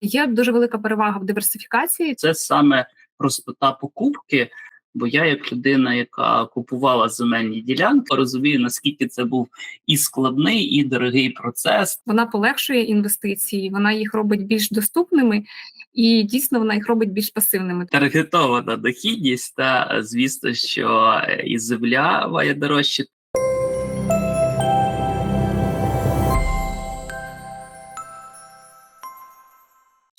Є дуже велика перевага в диверсифікації. Це саме простота покупки. Бо я, як людина, яка купувала земельні ділянки, розумію, наскільки це був і складний, і дорогий процес. Вона полегшує інвестиції, вона їх робить більш доступними і дійсно вона їх робить більш пасивними. Таргетована дохідність, та звісно, що і земля має дорожче.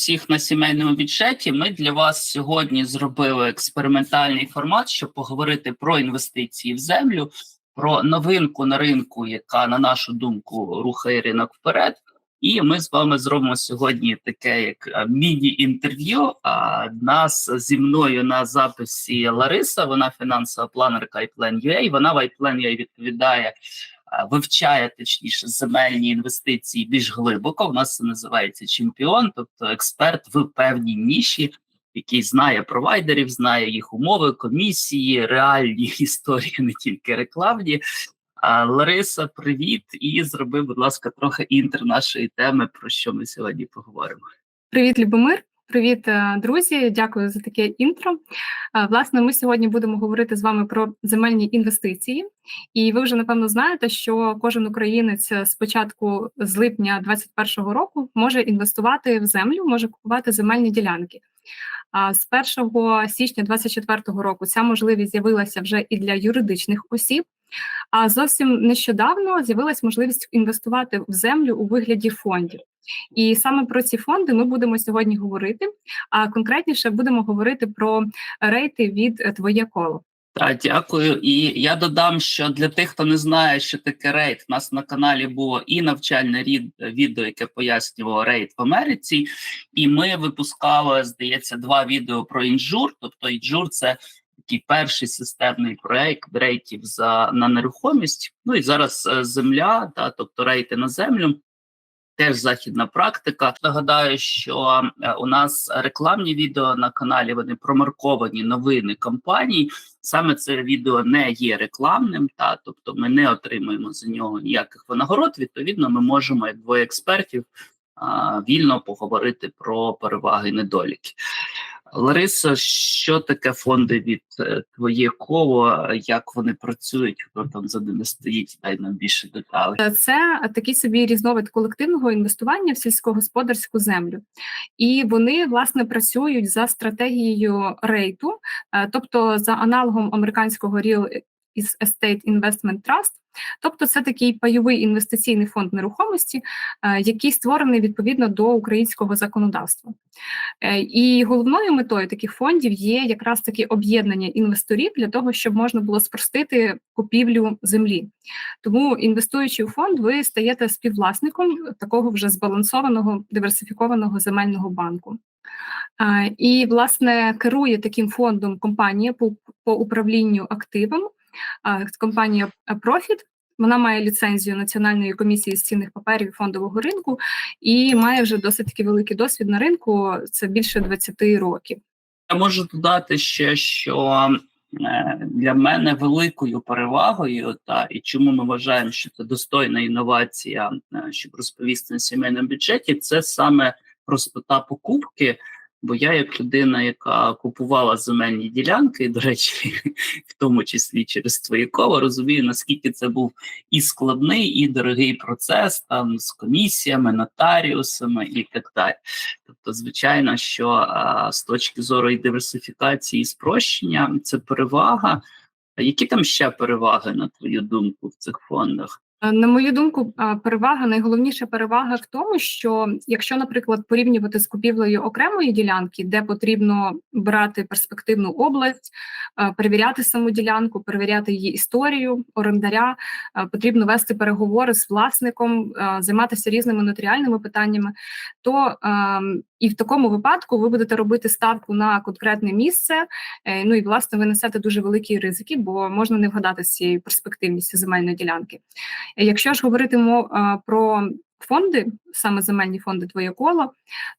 Всіх на сімейному бюджеті ми для вас сьогодні зробили експериментальний формат, щоб поговорити про інвестиції в землю, про новинку на ринку, яка на нашу думку рухає ринок вперед. І ми з вами зробимо сьогодні таке як е, міні-інтерв'ю. А нас зі мною на записі Лариса, вона фінансова планерка iPlan.ua, Вона в iPlan.ua відповідає, вивчає точніше земельні інвестиції більш глибоко. У нас це називається чемпіон, тобто експерт в певній ніші, який знає провайдерів, знає їх умови, комісії, реальні історії, не тільки рекламні. А, Лариса, привіт, і зроби, будь ласка, трохи інтер нашої теми, про що ми сьогодні поговоримо. Привіт, Любомир. Привіт, е, друзі! Дякую за таке інтро. Е, Власне, ми сьогодні будемо говорити з вами про земельні інвестиції, і ви вже напевно знаєте, що кожен українець з початку з липня 2021 року може інвестувати в землю, може купувати земельні ділянки. А з 1 січня 2024 року ця можливість з'явилася вже і для юридичних осіб. А зовсім нещодавно з'явилась можливість інвестувати в землю у вигляді фондів. І саме про ці фонди ми будемо сьогодні говорити. А конкретніше будемо говорити про рейти від е, твоє коло. Так, дякую. І я додам, що для тих, хто не знає, що таке рейд, у нас на каналі було і навчальне рід відео, яке пояснювало рейд в Америці, і ми випускали, здається, два відео про інжур. Тобто, інжур це такий перший системний проект рейтів за на нерухомість. Ну і зараз е, земля, та тобто рейти на землю. Теж західна практика. Нагадаю, що е, у нас рекламні відео на каналі вони промарковані новини компаній. Саме це відео не є рекламним, та тобто ми не отримуємо за нього ніяких винагород. Відповідно, ми можемо, як двоє експертів, а, вільно поговорити про переваги і недоліки. Лариса, що таке фонди від е, твоє коло? Як вони працюють? Хто там за ними стоїть? Дай нам більше деталей. Е, Це такий собі різновид колективного інвестування в сільськогосподарську землю, і вони власне працюють за стратегією рейту, е, тобто за аналогом американського Real Estate Investment Trust, Тобто це такий пайовий інвестиційний фонд нерухомості, е, який створений відповідно до українського законодавства. Е, і головною метою таких фондів є якраз таке об'єднання інвесторів для того, щоб можна було спростити купівлю землі. Тому, інвестуючи у фонд, ви стаєте співвласником такого вже збалансованого диверсифікованого земельного банку. Е, і, власне, керує таким фондом компанія по, по управлінню активом компанія Profit. Вона має ліцензію Національної комісії з цінних паперів фондового ринку і має вже досить таки великий досвід на ринку. Це більше 20 років. Я можу додати ще, що е, для мене великою перевагою, та і чому ми вважаємо, що це достойна інновація, е, щоб розповісти на сімейному бюджеті, це саме простота покупки. Бо я, як людина, яка купувала земельні ділянки, до речі, в тому числі через твоє коло, розумію, наскільки це був і складний, і дорогий процес там з комісіями, нотаріусами і так далі. Тобто, звичайно, що а, з точки зору і диверсифікації і спрощення це перевага. Які там ще переваги, на твою думку, в цих фондах? Е, на мою думку, перевага найголовніша перевага в тому, що якщо, наприклад, порівнювати з купівлею окремої ділянки, де потрібно брати перспективну область, е, перевіряти саму ділянку, перевіряти її історію, орендаря, е, потрібно вести переговори з власником, займатися різними нотаріальними питаннями, то ем, і в такому випадку ви будете робити ставку на конкретне місце. Ну і власне ви несете дуже великі ризики, бо можна не вгадати з цією перспективністю земельної ділянки. Якщо ж говоритимо про фонди, саме земельні фонди твоє коло,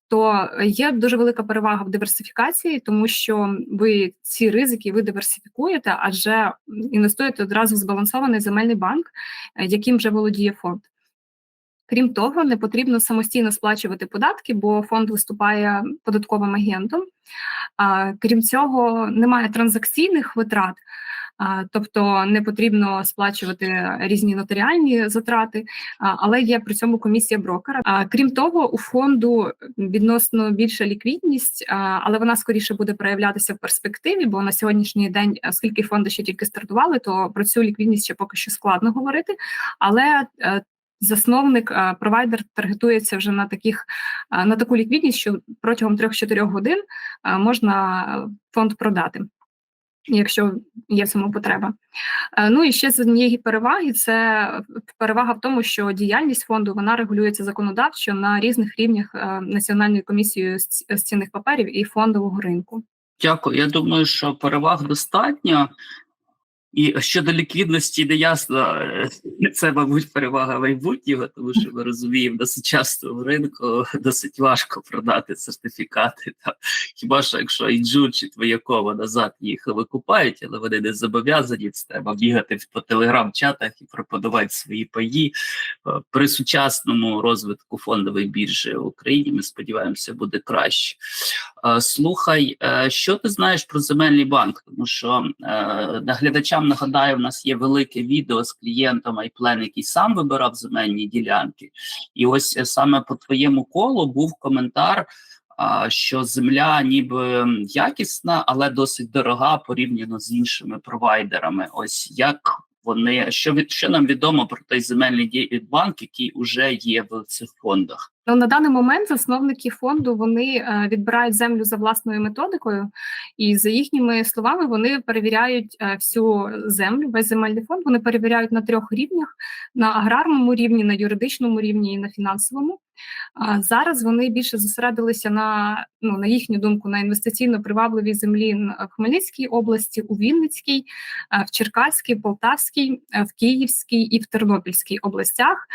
то є дуже велика перевага в диверсифікації, тому що ви ці ризики ви диверсифікуєте, адже інвестуєте одразу в збалансований земельний банк, яким вже володіє фонд. Крім того, не потрібно самостійно сплачувати податки, бо фонд виступає податковим агентом. Крім цього, немає транзакційних витрат, тобто не потрібно сплачувати різні нотаріальні затрати, але є при цьому комісія брокера. Крім того, у фонду відносно більша ліквідність, але вона скоріше буде проявлятися в перспективі, бо на сьогоднішній день, оскільки фонди ще тільки стартували, то про цю ліквідність ще поки що складно говорити. Але е, засновник провайдер таргетується вже на таких на таку ліквідність, що протягом 3-4 годин можна фонд продати. Якщо є в цьому потреба, ну і ще з однієї переваги це перевага в тому, що діяльність фонду вона регулюється законодавчо на різних рівнях з ц- з цінних паперів і фондового ринку. Дякую. Я думаю, що переваг достатньо. І щодо ліквідності, не ясно, е, це, мабуть, перевага майбутнього, тому що ми розуміємо, на сучасному ринку досить важко продати сертифікати. Там. Хіба що якщо Інджу чи Твоякова назад їх викупають, але вони не зобов'язані, це треба бігати по телеграм-чатах і пропонувати свої паї. Е, При сучасному розвитку фондової біржі в Україні, ми сподіваємося, буде краще. Е, Слухай, е, що ти знаєш про земельний банк? Тому що е, наглядачам нагадаю, в нас є велике відео з клієнтом iPlan, який сам вибирав земельні ділянки. І ось саме по твоєму колу був коментар. Що земля ніби якісна, але досить дорога порівняно з іншими провайдерами. Ось як вони що від що нам відомо про той земельний банк, який вже є в цих фондах? Ну, на даний момент засновники фонду вони е, відбирають землю за власною методикою, і за їхніми словами вони перевіряють е, всю землю, весь земельний фонд. Вони перевіряють на трьох рівнях: на аграрному рівні, на юридичному рівні і на фінансовому. Зараз вони більше зосередилися на ну на їхню думку на інвестиційно привабливій землі в Хмельницькій області, у Вінницькій, е, в Черкаській, Полтавській, в Київській і в Тернопільській областях.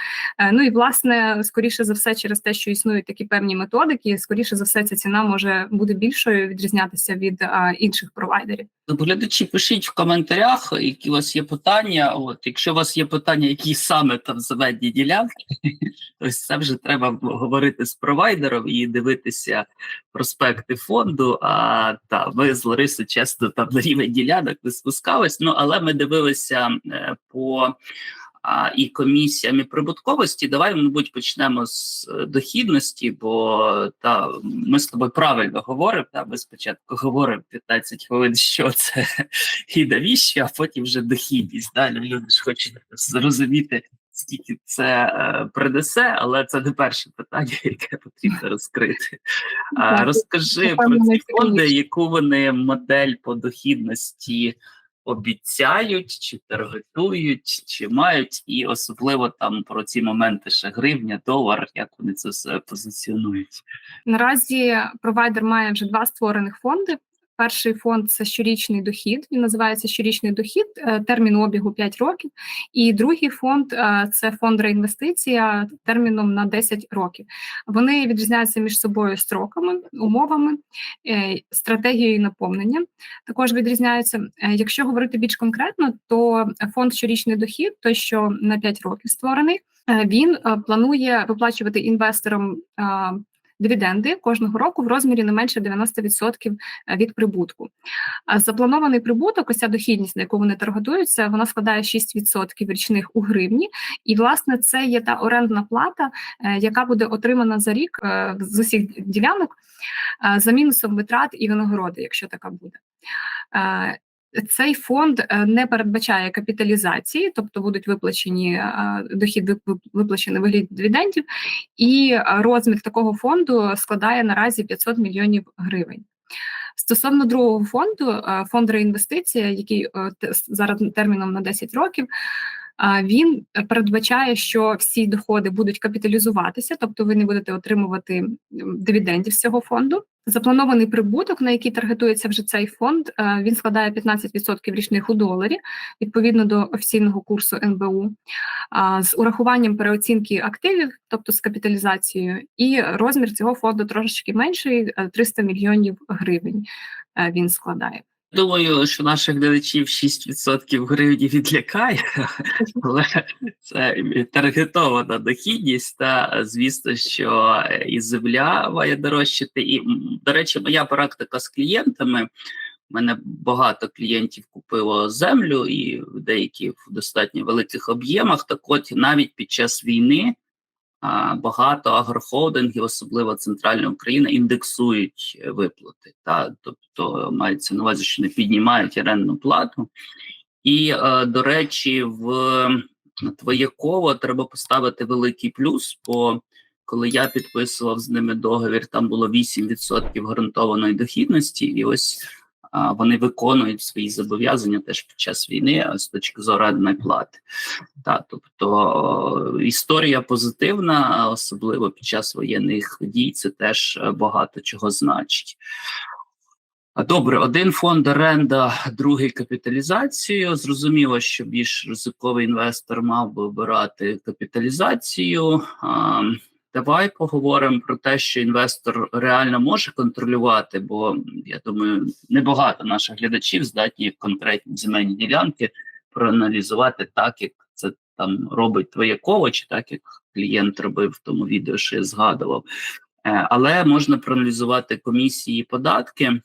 Ну і власне, скоріше за все, через те, що існують такі певні методики, скоріше за все, ця ціна може бути більшою, відрізнятися від а, інших провайдерів. Глядачі, пишіть в коментарях, які у вас є питання. От, якщо у вас є питання, які саме там земельні ділянки, то це вже треба говорити з провайдером і дивитися проспекти фонду. А та ми з Ларисою чесно там на рівень ділянок не спускались. Ну але ми дивилися е, по. А, і комісіям і прибутковості, давай, мабуть, почнемо з е, дохідності, бо та ми з тобою правильно говоримо. Та ми спочатку говоримо 15 хвилин, що це і навіщо, а потім вже дохідність. Далі люди ж хочуть зрозуміти, скільки це е, принесе, але це не перше питання, яке потрібно розкрити. А, розкажи про ці фонди, яку вони модель по дохідності обіцяють, чи таргетують, чи мають, і особливо там про ці моменти ще гривня, долар, як вони це все позиціонують. Наразі провайдер має вже два створених фонди. Перший фонд це щорічний дохід. Він називається щорічний дохід, е, термін обігу 5 років. І другий фонд е, це фонд реінвестиція терміном на 10 років. Вони відрізняються між собою строками, умовами, е, стратегією наповнення. Також відрізняються. Якщо говорити більш конкретно, то фонд щорічний дохід, той що на 5 років створений, він планує виплачувати інвесторам. Е, дивіденди кожного року в розмірі не менше 90% від прибутку. Запланований прибуток, ось ця дохідність, на яку вони таргетуються, вона складає 6% річних у гривні. І, власне, це є та орендна плата, е, яка буде отримана за рік е, з усіх ділянок е, за мінусом витрат і винагороди, якщо така буде. Цей фонд е, не передбачає капіталізації, тобто будуть виплачені е, дохід виплачений в вигляді дивідендів, і е, розмір такого фонду складає наразі 500 мільйонів гривень. Стосовно другого фонду, фонд реінвестиція, який зараз терміном на 10 років, він передбачає, що всі доходи будуть капіталізуватися, тобто ви не будете отримувати дивідендів з цього фонду. Запланований прибуток, на який таргетується вже цей фонд, е, він складає 15% річних у доларі відповідно до офіційного курсу НБУ, з урахуванням переоцінки активів, тобто з капіталізацією, і розмір цього фонду трошечки менший е, 300 мільйонів гривень. е, Він складає. Думаю, що наших глядачів 6% гривні відлякає, але це таргетована дохідність. Та звісно, що і земля має дорожчати. І до речі, моя практика з клієнтами. У мене багато клієнтів купило землю, і деякі в достатньо великих об'ємах. Так от навіть під час війни багато агрохолдингів, особливо центральна Україна, індексують е, виплати. Та тобто мається на увазі, що не піднімають орендну плату. І е, до речі, в твоє треба поставити великий плюс. Бо коли я підписував з ними договір, там було 8% гарантованої дохідності, і ось вони виконують свої зобов'язання теж під час війни з точки зору плати. Та, тобто історія позитивна, особливо під час воєнних дій, це теж е, багато чого значить. Добре, один фонд оренда, другий капіталізацію. Зрозуміло, що більш ризиковий інвестор мав би обирати капіталізацію. Давай поговоримо про те, що інвестор реально може контролювати, бо я думаю, небагато наших глядачів здатні конкретні земельні ділянки проаналізувати так, як це там робить твоє коло, чи так як клієнт робив в тому відео, що я згадував. Е, Але можна проаналізувати комісії і податки.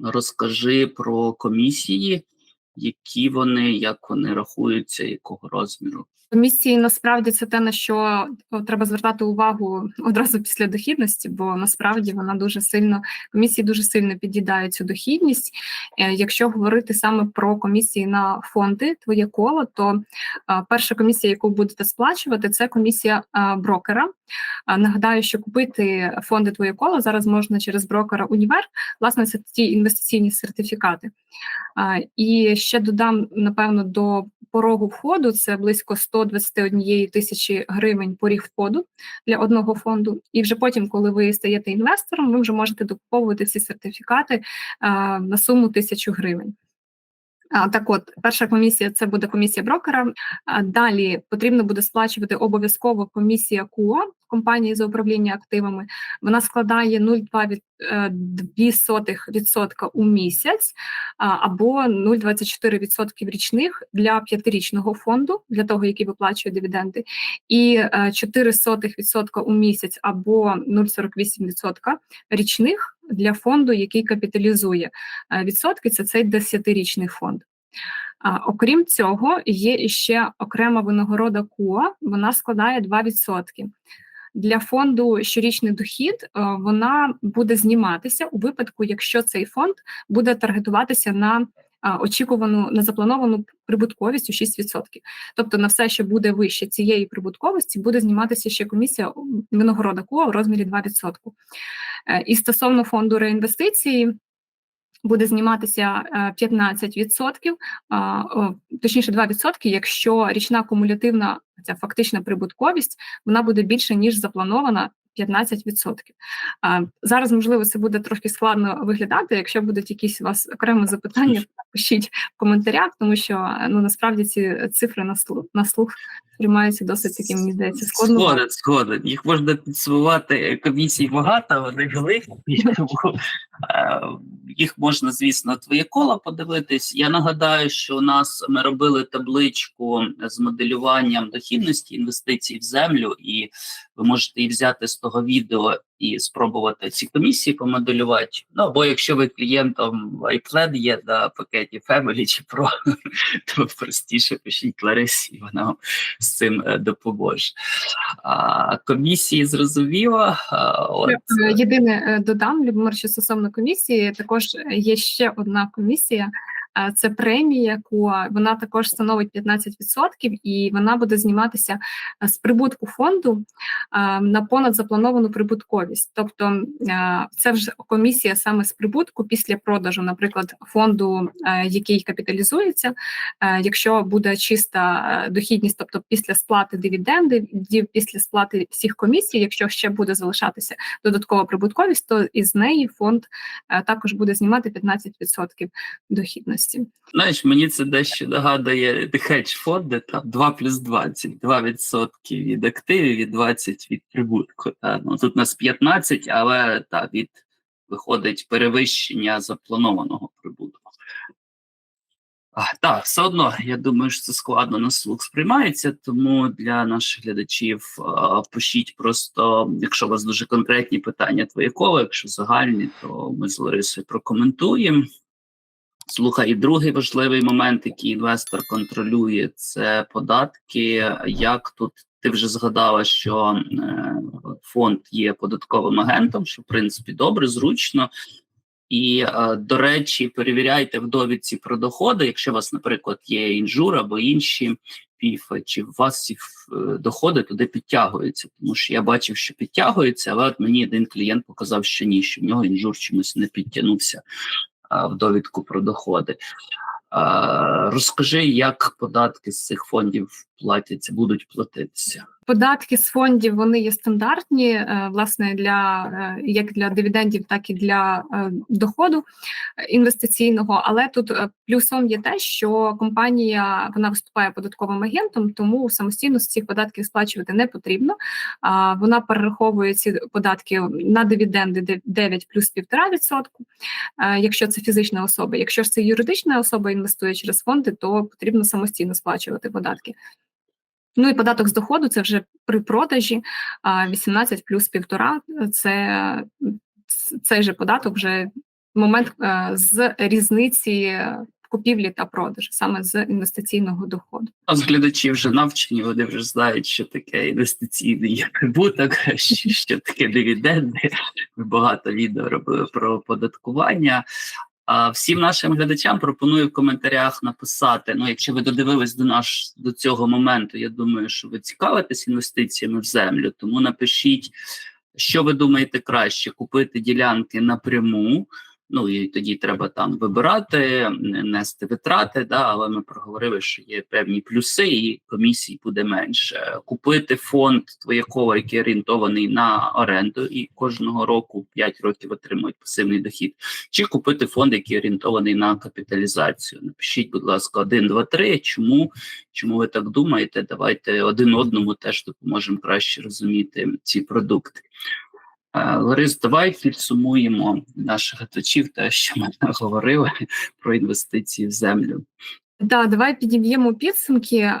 Розкажи про комісії, які вони, як вони рахуються, якого розміру. Комісії насправді це те, на що треба звертати увагу одразу після дохідності, бо насправді вона дуже сильно комісії дуже сильно під'їдають цю дохідність. Е, Якщо говорити саме про комісії на фонди, твоє коло, то е, перша комісія, яку будете сплачувати, це комісія е, брокера. Нагадаю, що купити фонди твоє коло зараз можна через брокера Універ. Власне, це ті інвестиційні сертифікати. І ще додам напевно до порогу входу це близько 121 тисячі гривень поріг входу для одного фонду. І вже потім, коли ви стаєте інвестором, ви вже можете докуповувати всі сертифікати а, на суму тисячу гривень. Так от, перша комісія це буде комісія брокера. Далі потрібно буде сплачувати обов'язково комісія КУО компанії за управління активами. Вона складає 0,2% від, е, 0,02% у місяць або 0,24% річних для п'ятирічного фонду, для того, який виплачує дивіденди, і е, 0,04% у місяць або 0,48% річних для фонду, який капіталізує. Е, Відсотки це цей 10-річний фонд. Окрім цього, є ще окрема винагорода КУА, вона складає 2%. Для фонду щорічний дохід е, вона буде зніматися у випадку, якщо цей фонд буде таргетуватися на очікувану на заплановану прибутковість у 6%. Тобто на все, що буде вище цієї прибутковості, буде зніматися ще комісія винагорода КУА у розмірі 2%. Е, І стосовно фонду реінвестиції, буде зніматися е, 15%, точніше 2%, якщо річна кумулятивна ця фактична прибутковість вона буде більше ніж запланована 15%. Зараз можливо це буде трошки складно виглядати. Якщо будуть якісь у вас окремі запитання, пишіть в коментарях, тому що ну насправді ці цифри на слух на слух сприймаються досить таким, мені здається, складно. Згоден, згоден. Їх можна підсумувати комісій багато, вони великі. е, Їх можна, звісно, твоє коло подивитись. Я нагадаю, що у нас ми робили табличку з моделюванням дохідності інвестицій в землю, і ви можете її взяти з того відео і спробувати ці комісії помоделювати. Ну або якщо ви клієнтом iPlan є на пакеті Family чи Pro, то простіше пишіть Ларисі, вона вам з цим е, допоможе. А, комісії зрозуміло. От, Е, Єдине е, додам, Любомир, що стосовно комісії, також є ще одна комісія. Е, Це премія, КУА, вона також становить 15% і вона буде зніматися е, з прибутку фонду е, на понад заплановану прибутковість. Тобто е, це вже комісія саме з прибутку після продажу, наприклад, фонду, е, який капіталізується. Е, Якщо буде чиста е, дохідність, тобто після сплати дивідендів, після сплати всіх комісій, якщо ще буде залишатися додаткова прибутковість, то із неї фонд е, також буде знімати 15% дохідності. Знаєш, мені це дещо нагадує хедж фонди, там 2 плюс 20, 2% від активів і 20 від прибутку. Та. Ну, тут у нас 15, але та, від виходить перевищення запланованого прибутку. Так, все одно, я думаю, що це складно на слух сприймається, тому для наших глядачів а, пишіть просто, якщо у вас дуже конкретні питання твоє коло, якщо загальні, то ми з Ларисою прокоментуємо. Слухай, і другий важливий момент, який інвестор контролює, це податки. Як тут ти вже згадала, що е, фонд є податковим агентом, що в принципі добре, зручно. І, е, до речі, перевіряйте в довідці про доходи, якщо у вас, наприклад, є інжур або інші піфи, чи у вас ці е, доходи туди підтягуються. Тому що я бачив, що підтягуються, але от мені один клієнт показав, що ні, що в нього інжур чомусь не підтягнувся в довідку про доходи. Розкажи, як податки з цих фондів платяться, будуть платитися. Податки з фондів вони є стандартні, е, власне, для е, як для дивідендів, так і для е, доходу інвестиційного. Але тут плюсом є те, що компанія вона виступає податковим агентом, тому самостійно з цих податків сплачувати не потрібно. Вона перераховує ці податки на дивіденди де- 9 плюс 1,5%, е, якщо це фізична особа. Якщо ж це юридична особа інвестує через фонди, то потрібно самостійно сплачувати податки. Ну і податок з доходу це вже при продажі а, 18 плюс півтора. Це цей же податок вже момент е, з різниці купівлі та продажу, саме з інвестиційного доходу. А глядачі вже навчені, вони вже знають, що таке інвестиційний прибуток, що таке дивіденди. Ми багато відео робили про оподаткування. А всім нашим глядачам пропоную в коментарях написати. Ну, якщо ви додивились до наш до цього моменту, я думаю, що ви цікавитесь інвестиціями в землю. Тому напишіть, що ви думаєте краще: купити ділянки напряму. Ну і тоді треба там вибирати, нести витрати. Да, але ми проговорили, що є певні плюси, і комісій буде менше. Купити фонд твоє коло, який орієнтований на оренду, і кожного року 5 років отримують пасивний дохід, чи купити фонд, який орієнтований на капіталізацію. Напишіть, будь ласка, 1, 2, 3. Чому? Чому ви так думаєте? Давайте один одному теж допоможемо краще розуміти ці продукти. Ларис, давай підсумуємо наших глядачів, те, що ми говорили про інвестиції в землю. Да, давай підіб'ємо підсумки.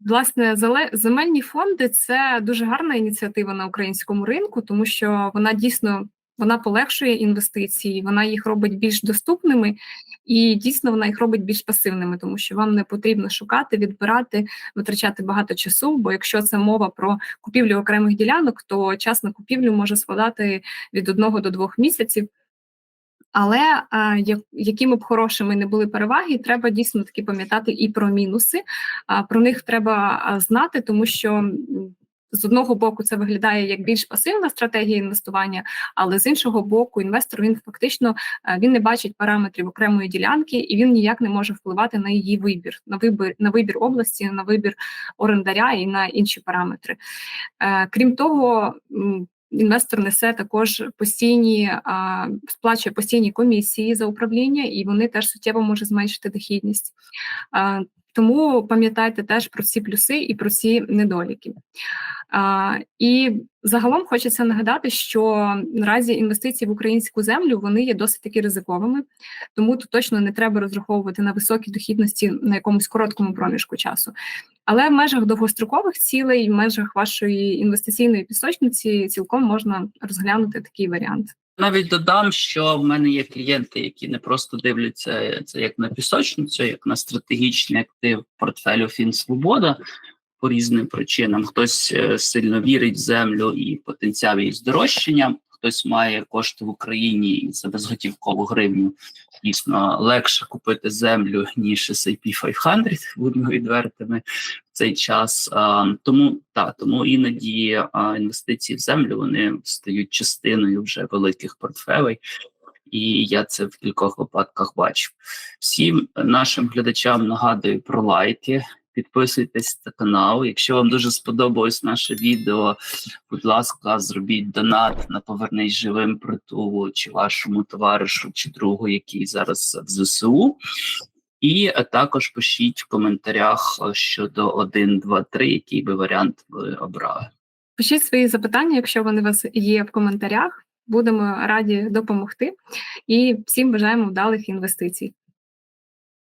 Власне, земельні фонди це дуже гарна ініціатива на українському ринку, тому що вона дійсно вона полегшує інвестиції, вона їх робить більш доступними і дійсно вона їх робить більш пасивними, тому що вам не потрібно шукати, відбирати, витрачати багато часу. Бо якщо це мова про купівлю окремих ділянок, то час на купівлю може складати від одного до двох місяців. Але як, якими б хорошими не були переваги, треба дійсно таки пам'ятати і про мінуси. Про них треба знати, тому що з одного боку це виглядає як більш пасивна стратегія інвестування, але з іншого боку, інвестор він фактично він не бачить параметрів окремої ділянки і він ніяк не може впливати на її вибір, на вибір на вибір області, на вибір орендаря і на інші параметри. Е, крім того, інвестор несе також постійні сплачує постійні комісії за управління, і вони теж суттєво можуть зменшити дохідність. Тому пам'ятайте теж про ці плюси і про ці недоліки. А, і загалом хочеться нагадати, що наразі інвестиції в українську землю вони є досить таки ризиковими, тому тут точно не треба розраховувати на високі дохідності на якомусь короткому проміжку часу. Але в межах довгострокових цілей, в межах вашої інвестиційної пісочниці, цілком можна розглянути такий варіант. Навіть додам, що в мене є клієнти, які не просто дивляться це як на пісочницю, як на стратегічний актив портфелю Фінсвобода по різним причинам. Хтось е, сильно вірить в землю і потенціал її здорожчання, хтось має кошти в Україні і за безготівкову гривню. Дійсно легше купити землю ніж S&P 500, будемо відвертими в цей час. А, тому та тому іноді а, інвестиції в землю вони стають частиною вже великих портфелей. І я це в кількох випадках бачив. Всім нашим глядачам нагадую про лайки. Підписуйтесь на канал. Якщо вам дуже сподобалось наше відео, будь ласка, зробіть донат на повернись живим притулу чи вашому товаришу чи другу, який зараз в ЗСУ. І е, також пишіть в коментарях е, щодо 1, 2, 3, який би варіант ви обрали. Пишіть свої запитання, якщо вони у вас є в коментарях. Будемо раді допомогти і всім бажаємо вдалих інвестицій.